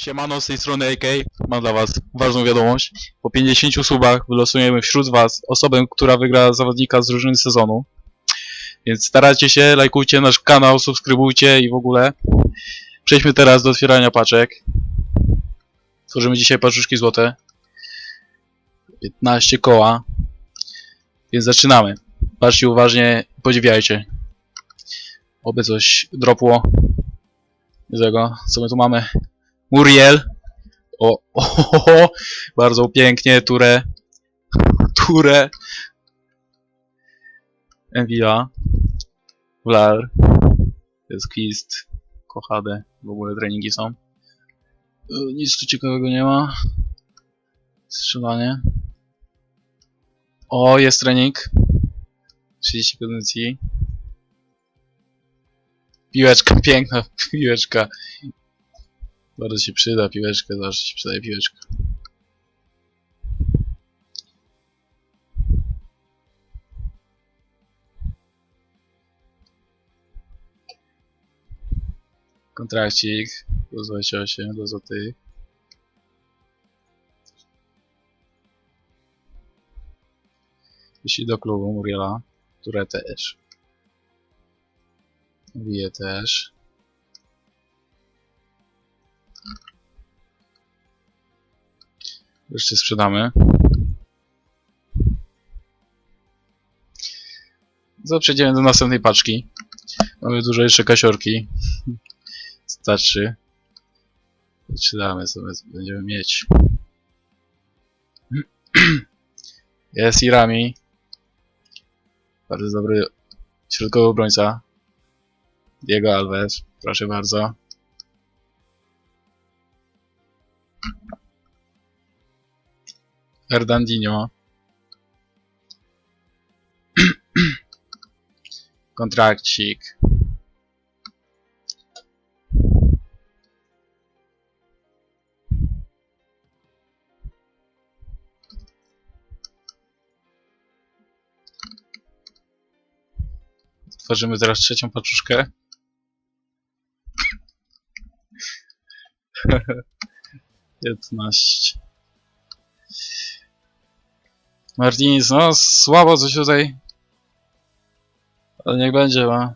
Siemano, z tej strony AK. Mam dla was ważną wiadomość. Po 50 subach wylosujemy wśród was osobę, która wygra zawodnika z drużyny sezonu. Więc starajcie się, lajkujcie nasz kanał, subskrybujcie i w ogóle. Przejdźmy teraz do otwierania paczek. Tworzymy dzisiaj paczuszki złote. 15 koła. Więc zaczynamy. Patrzcie uważnie, podziwiajcie. Oby coś dropło. Niezłego. Co my tu mamy? Muriel. O, o, bardzo pięknie, Ture. Ture. Envia. Vlar. Jest Quist. Kochade. W ogóle treningi są. Y, Nic tu ciekawego nie ma. Strzelanie. O, jest trening. 30 kondycji. Piłeczka, piękna piłeczka. Bardzo się przyda piłeczka, zawsze się przydaje piłeczka. Kontrakcik plus 28 do złotych. Jeśli do klubu Muriela, które też. Bije też. Wreszcie sprzedamy. Co przejdziemy do następnej paczki. Mamy dużo jeszcze kasiorki. Starczy. Sobie, co będziemy mieć. Jest Irami. Bardzo dobry środkowy obrońca. Diego Alves, proszę bardzo. Fernandinho. Kontrakcik. Tworzymy teraz trzecią paczuszkę. Piętnaście. Martinez, no słabo coś tutaj. Ale niech będzie, ma.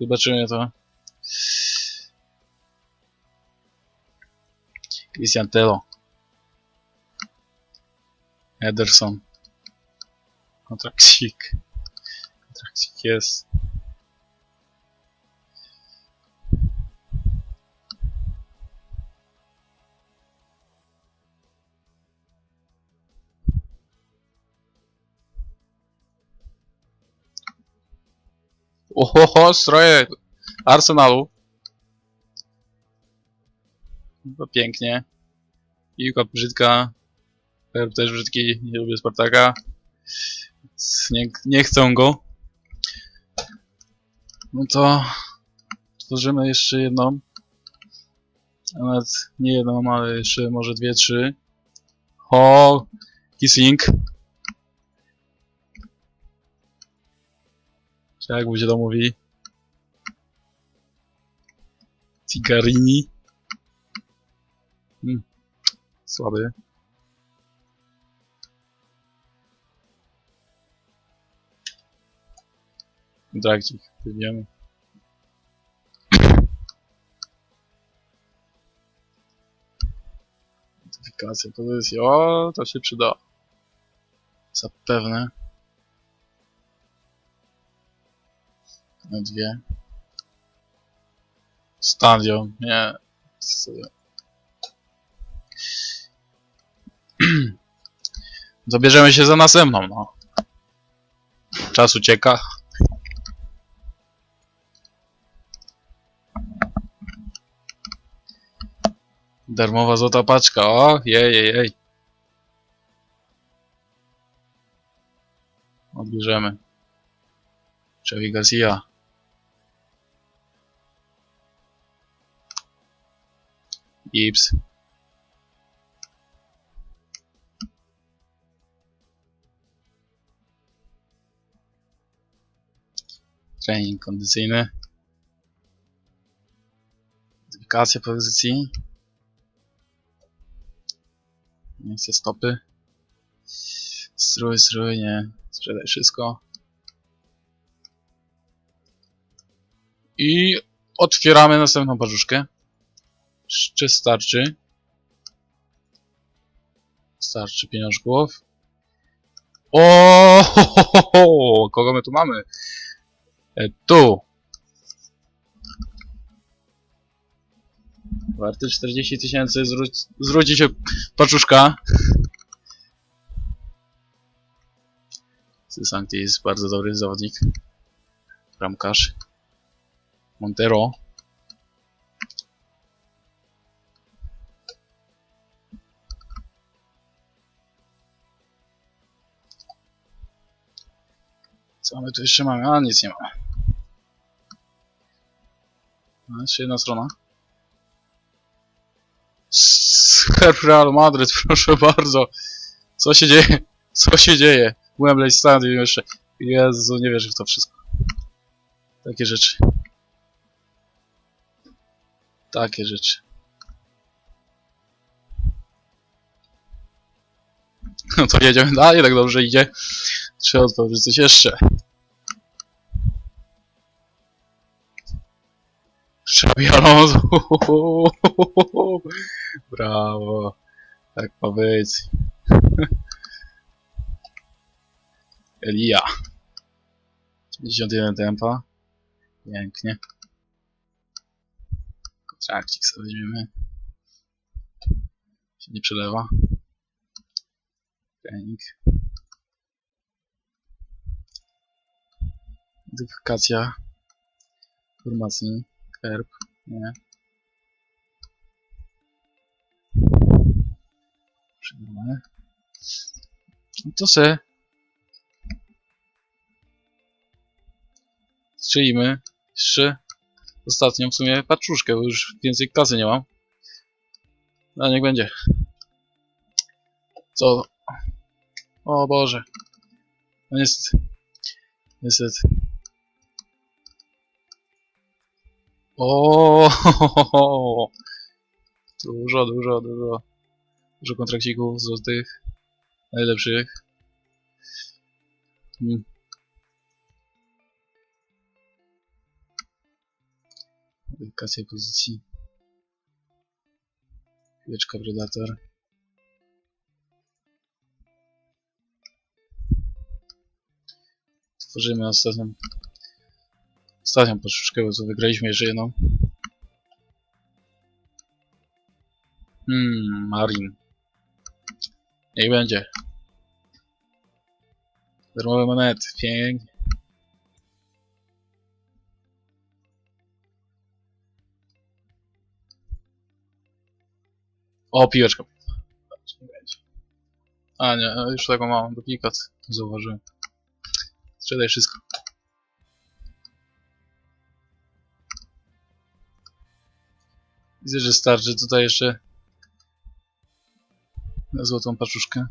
Zobaczymy to. Christian Telo. Ederson. Kontrakcik. Kontrakcik jest. Ohoho, stroje Arsenalu. No pięknie. Piłka brzydka. Herb też brzydki, nie lubię Spartaka. Nie, nie chcą go. No to tworzymy jeszcze jedną. Nawet nie jedną, ale jeszcze może dwie, trzy. O, Kissing. Czy jak będzie to mówi? Cigarini. Hmm. Słaby. Kontrakcik, wiemy. Identyfikacja pozycji. O, to się przyda. Zapewne. Na dwie. Stadion, nie. Zabierzemy się za następną, no. Czas ucieka. Darmowa złota paczka, o, jej, jej, jej. Odbierzemy. Xavi Gibbs. Trening kondycyjny. Identyfikacja pozycji. Nie chcę stopy. Strój, strój, nie. Sprzedaj wszystko. I otwieramy następną parzuszkę. Czy starczy? Starczy. O, ho, ho, ho. kogo my tu mamy? E, tu. Warty 40 tysięcy, zwróci się paczuszka. Sysankti jest bardzo dobry zawodnik. Bramkarz. Montero. Co my tu jeszcze mamy? A, nic nie mamy. A, jeszcze jedna strona. Herb Real Madryt, proszę bardzo. Co się dzieje? Co się dzieje? Wembley Stadium jeszcze. Jezu, nie wierzę w to wszystko. Takie rzeczy. Takie rzeczy. No to jedziemy dalej, tak dobrze idzie. Trzeba odpowiedzieć coś jeszcze. Xabi Alonso. Brawo. Tak ma być. Elia. 51 tempa. Pięknie. Kontrakcik sobie weźmiemy. Się nie przelewa. Trening. Identyfikacja informacji. Herb. Nie. Przyjmę. No to se. Strzelimy. Jeszcze ostatnią w sumie paczuszkę, bo już więcej kasy nie mam. No niech będzie. Co? O Boże. No niestety. Niestety. O, Dużo, dużo, dużo. Dużo kontrakcików złotych. Najlepszych. Hmm. Weryfikacja pozycji. Chwileczka Predator. Tworzymy ostatnią ostatnią bo co wygraliśmy jeszcze jedną. Hmm, Marin. Niech będzie. Darmowe monety, pięknie. O, piłeczka. A nie, już tego mam, duplikat. Zauważyłem. Sprzedaj wszystko. Widzę, że starczy tutaj jeszcze na złotą paczuszkę.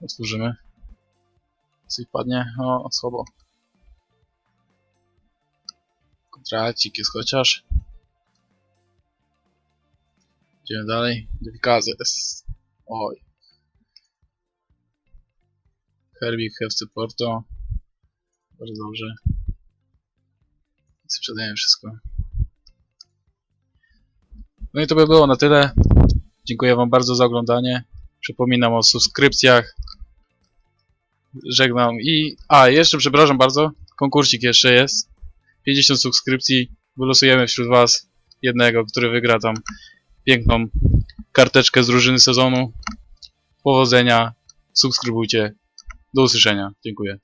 Otworzymy. Coś padnie? O, słabo. Kontrakcik jest chociaż. Idziemy dalej. Dywikazy jest. Oj. Herbie FC Porto. Bardzo dobrze. Sprzedajemy wszystko. No i to by było na tyle. Dziękuję Wam bardzo za oglądanie. Przypominam o subskrypcjach. Żegnam i... A, jeszcze przepraszam bardzo. Konkursik jeszcze jest. 50 subskrypcji. Wylosujemy wśród Was jednego, który wygra tam piękną karteczkę z drużyny sezonu. Powodzenia. Subskrybujcie. Do usłyszenia. Dziękuję.